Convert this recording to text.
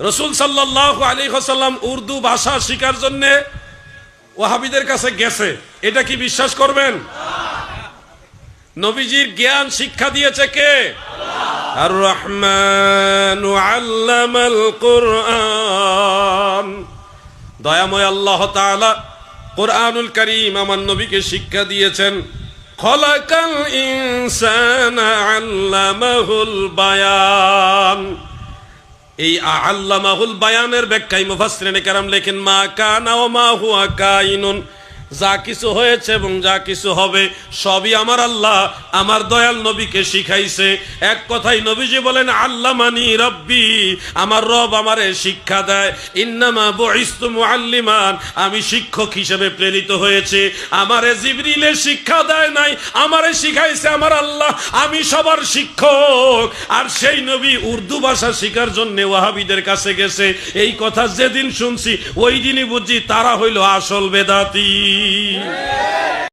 রসুল সাল্লাহ আলী হাসাল্লাম উর্দু ভাষা শিকার জন্য ওয়াহাবিদের কাছে গেছে। এটা কি বিশ্বাস করবেন? নবীজির জ্ঞান শিক্ষা দিয়েছে কে? আর রহমান কোরআন। দয়াময় আল্লাহ তাআলা কোরআনুল করিম নবীকে শিক্ষা দিয়েছেন। খলাকাল ইনসানা আল্লামাহুল বায়ান। এই আল্লামাহুল বায়ানের ব্যাখ্যায় মুফাসরিনে কারাম লেখেন মা কানা ও মা হুয়া কাইনুন। যা কিছু হয়েছে এবং যা কিছু হবে, সবই আমার আল্লাহ, আমার দয়াল নবীকে শিখাইছে। এক কথাই নবীজি বলেন আল্লাহ মানি রব্বি, আমার রব আমারে শিক্ষা দেয়। ইন্নামা বইস্তু মুআল্লিমান, আমি শিক্ষক হিসেবে প্রেরিত হয়েছে। আমারে জিবরিলে শিক্ষা দেয় নাই, আমারে শিখাইছে আমার আল্লাহ, আমি সবার শিক্ষক। আর সেই নবী উর্দু ভাষা শিখার জন্য ওয়াহাবিদের কাছে গেছে। এই কথা যেদিন শুনছি, ওই দিনই বুঝছি তারা হইল আসল বেদাতি। Yeah.